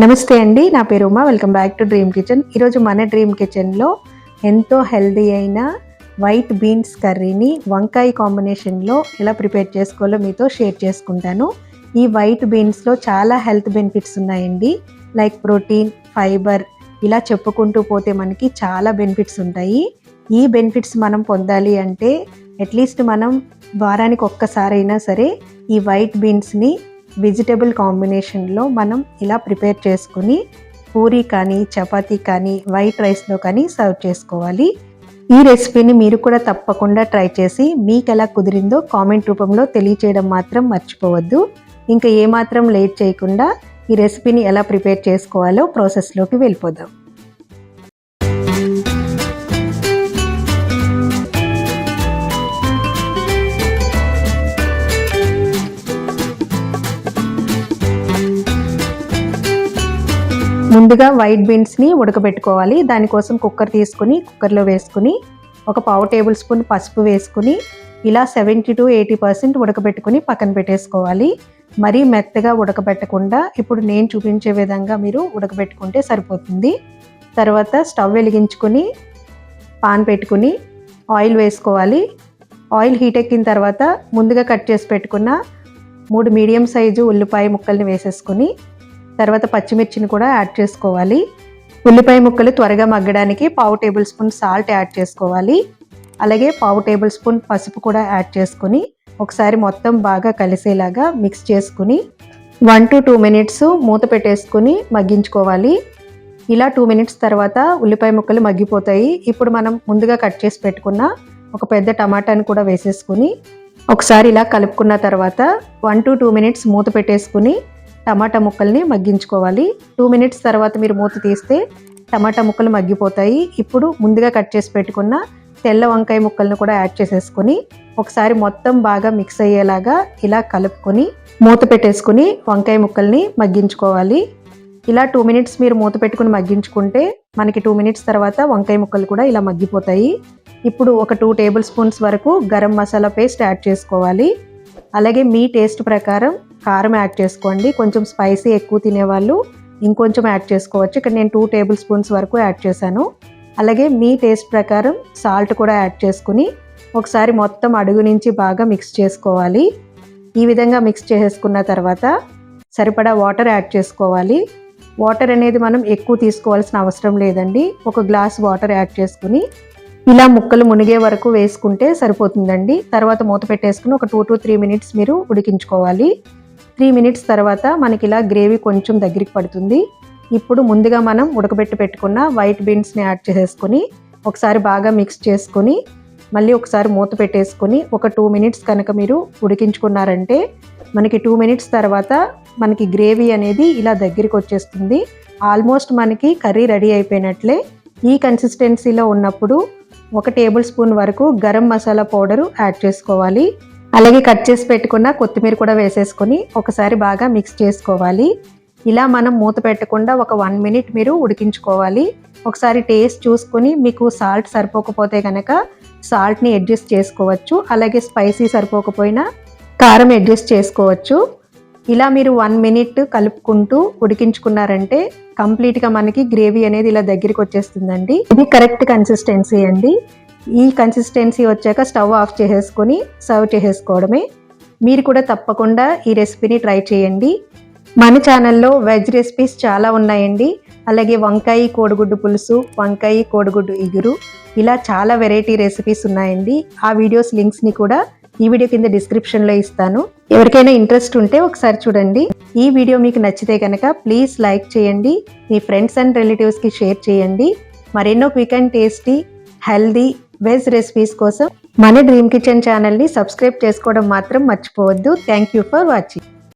నమస్తే అండి నా పేరు Uma. Welcome back to dream kitchen ఈరోజు మన డ్రీమ్ కిచెన్లో ఎంతో హెల్దీ అయిన వైట్ బీన్స్ కర్రీని వంకాయ కాంబినేషన్లో ఎలా ప్రిపేర్ చేసుకోవాలో మీతో షేర్ చేసుకుంటాను. ఈ వైట్ బీన్స్లో చాలా హెల్త్ బెనిఫిట్స్ ఉన్నాయండి. లైక్ ప్రోటీన్ ఫైబర్ ఇలా చెప్పుకుంటూ పోతే మనకి చాలా బెనిఫిట్స్ ఉంటాయి. ఈ బెనిఫిట్స్ మనం పొందాలి అంటే అట్లీస్ట్ మనం వారానికి ఒక్కసారైనా సరే ఈ వైట్ బీన్స్ని వెజిటబుల్ కాంబినేషన్లో మనం ఇలా ప్రిపేర్ చేసుకుని పూరి కానీ చపాతీ కానీ వైట్ రైస్లో కానీ సర్వ్ చేసుకోవాలి. ఈ రెసిపీని మీరు కూడా తప్పకుండా ట్రై చేసి మీకు ఎలా కుదిరిందో కామెంట్ రూపంలో తెలియచేయడం మాత్రం మర్చిపోవద్దు. ఇంకా ఏమాత్రం లేట్ చేయకుండా ఈ రెసిపీని ఎలా ప్రిపేర్ చేసుకోవాలో ప్రాసెస్లోకి వెళ్ళిపోదాం. ముందుగా వైట్ బీన్స్ని ఉడకబెట్టుకోవాలి. దానికోసం కుక్కర్ తీసుకుని కుక్కర్లో వేసుకుని ఒక పావు టేబుల్ స్పూన్ పసుపు వేసుకుని ఇలా సెవెంటీ టు ఎయిటీ పర్సెంట్ ఉడకబెట్టుకుని పక్కన పెట్టేసుకోవాలి. మరీ మెత్తగా ఉడకబెట్టకుండా ఇప్పుడు నేను చూపించే విధంగా మీరు ఉడకబెట్టుకుంటే సరిపోతుంది. తర్వాత స్టవ్ వెలిగించుకుని పాన్ పెట్టుకుని ఆయిల్ వేసుకోవాలి. ఆయిల్ హీట్ ఎక్కిన తర్వాత ముందుగా కట్ చేసి పెట్టుకున్న మూడు మీడియం సైజు ఉల్లిపాయ ముక్కల్ని వేసేసుకుని తర్వాత పచ్చిమిర్చిని కూడా యాడ్ చేసుకోవాలి. ఉల్లిపాయ ముక్కలు త్వరగా మగ్గడానికి పావు టేబుల్ స్పూన్ సాల్ట్ యాడ్ చేసుకోవాలి. అలాగే పావు టేబుల్ స్పూన్ పసుపు కూడా యాడ్ చేసుకుని ఒకసారి మొత్తం బాగా కలిసేలాగా మిక్స్ చేసుకుని వన్ టు టూ మినిట్స్ మూత పెట్టేసుకుని మగ్గించుకోవాలి. ఇలా టూ మినిట్స్ తర్వాత ఉల్లిపాయ ముక్కలు మగ్గిపోతాయి. ఇప్పుడు మనం ముందుగా కట్ చేసి పెట్టుకున్న ఒక పెద్ద టమాటాని కూడా వేసేసుకుని ఒకసారి ఇలా కలుపుకున్న తర్వాత వన్ టు టూ మినిట్స్ మూత పెట్టేసుకుని టమాటా ముక్కల్ని మగ్గించుకోవాలి. టూ మినిట్స్ తర్వాత మీరు మూత తీస్తే టమాటా ముక్కలు మగ్గిపోతాయి. ఇప్పుడు ముందుగా కట్ చేసి పెట్టుకున్న తెల్ల వంకాయ ముక్కలను కూడా యాడ్ చేసేసుకొని ఒకసారి మొత్తం బాగా మిక్స్ అయ్యేలాగా ఇలా కలుపుకొని మూత పెట్టేసుకుని వంకాయ ముక్కల్ని మగ్గించుకోవాలి. ఇలా టూ మినిట్స్ మీరు మూత పెట్టుకుని మగ్గించుకుంటే మనకి టూ మినిట్స్ తర్వాత వంకాయ ముక్కలు కూడా ఇలా మగ్గిపోతాయి. ఇప్పుడు ఒక టూ టేబుల్ స్పూన్స్ వరకు గరం మసాలా పేస్ట్ యాడ్ చేసుకోవాలి. అలాగే మీ టేస్ట్ ప్రకారం కారం యాడ్ చేసుకోండి. కొంచెం స్పైసీ ఎక్కువ తినేవాళ్ళు ఇంకొంచెం యాడ్ చేసుకోవచ్చు. ఇక్కడ నేను టూ టేబుల్ స్పూన్స్ వరకు యాడ్ చేశాను. అలాగే మీ టేస్ట్ ప్రకారం సాల్ట్ కూడా యాడ్ చేసుకుని ఒకసారి మొత్తం అడుగు నుంచి బాగా మిక్స్ చేసుకోవాలి. ఈ విధంగా మిక్స్ చేసేసుకున్న తర్వాత సరిపడా వాటర్ యాడ్ చేసుకోవాలి. వాటర్ అనేది మనం ఎక్కువ తీసుకోవాల్సిన అవసరం లేదండి. ఒక గ్లాస్ వాటర్ యాడ్ చేసుకుని ఇలా ముక్కలు మునిగే వరకు వేసుకుంటే సరిపోతుందండి. తర్వాత మూత పెట్టేసుకుని ఒక టూ టు త్రీ మినిట్స్ మీరు ఉడికించుకోవాలి. త్రీ మినిట్స్ తర్వాత మనకి ఇలా గ్రేవీ కొంచెం దగ్గరికి పడుతుంది. ఇప్పుడు ముందుగా మనం ఉడకబెట్టి పెట్టుకున్న వైట్ బీన్స్ని యాడ్ చేసేసుకొని ఒకసారి బాగా మిక్స్ చేసుకొని మళ్ళీ ఒకసారి మూత పెట్టేసుకొని ఒక టూ మినిట్స్ కనుక మీరు ఉడికించుకున్నారంటే మనకి టూ మినిట్స్ తర్వాత మనకి గ్రేవీ అనేది ఇలా దగ్గరికి వచ్చేస్తుంది. ఆల్మోస్ట్ మనకి కర్రీ రెడీ అయిపోయినట్లే. ఈ కన్సిస్టెన్సీలో ఉన్నప్పుడు ఒక టేబుల్ స్పూన్ వరకు గరం మసాలా పౌడరు యాడ్ చేసుకోవాలి. అలాగే కట్ చేసి పెట్టుకున్న కొత్తిమీర కూడా వేసేసుకొని ఒకసారి బాగా మిక్స్ చేసుకోవాలి. ఇలా మనం మూత పెట్టకుండా ఒక వన్ మినిట్ మీరు ఉడికించుకోవాలి. ఒకసారి టేస్ట్ చూసుకొని మీకు సాల్ట్ సరిపోకపోతే కనుక సాల్ట్ని అడ్జస్ట్ చేసుకోవచ్చు. అలాగే స్పైసీ సరిపోకపోయినా కారం అడ్జస్ట్ చేసుకోవచ్చు. ఇలా మీరు వన్ మినిట్ కలుపుకుంటూ ఉడికించుకున్నారంటే కంప్లీట్గా మనకి గ్రేవీ అనేది ఇలా దగ్గరికి వచ్చేస్తుందండి. ఇది కరెక్ట్ కన్సిస్టెన్సీ అండి. ఈ కన్సిస్టెన్సీ వచ్చాక స్టవ్ ఆఫ్ చేసేసుకొని సర్వ్ చేసేసుకోవడమే. మీరు కూడా తప్పకుండా ఈ రెసిపీని ట్రై చేయండి. మన ఛానల్లో వెజ్ రెసిపీస్ చాలా ఉన్నాయండి. అలాగే వంకాయ కోడిగుడ్డు పులుసు వంకాయ కోడిగుడ్డు ఇగురు ఇలా చాలా వెరైటీ రెసిపీస్ ఉన్నాయండి. ఆ వీడియోస్ లింక్స్ని కూడా ఈ వీడియో కింద డిస్క్రిప్షన్లో ఇస్తాను. ఎవరికైనా ఇంట్రెస్ట్ ఉంటే ఒకసారి చూడండి. ఈ వీడియో మీకు నచ్చితే కనుక ప్లీజ్ లైక్ చేయండి. మీ ఫ్రెండ్స్ అండ్ రిలేటివ్స్కి షేర్ చేయండి. మరెన్నో quick and tasty healthy veg recipes కోసం మన డ్రీమ్ కిచెన్ ఛానల్ని సబ్స్క్రైబ్ చేసుకోవడం మాత్రం మర్చిపోవద్దు. Thank you for watching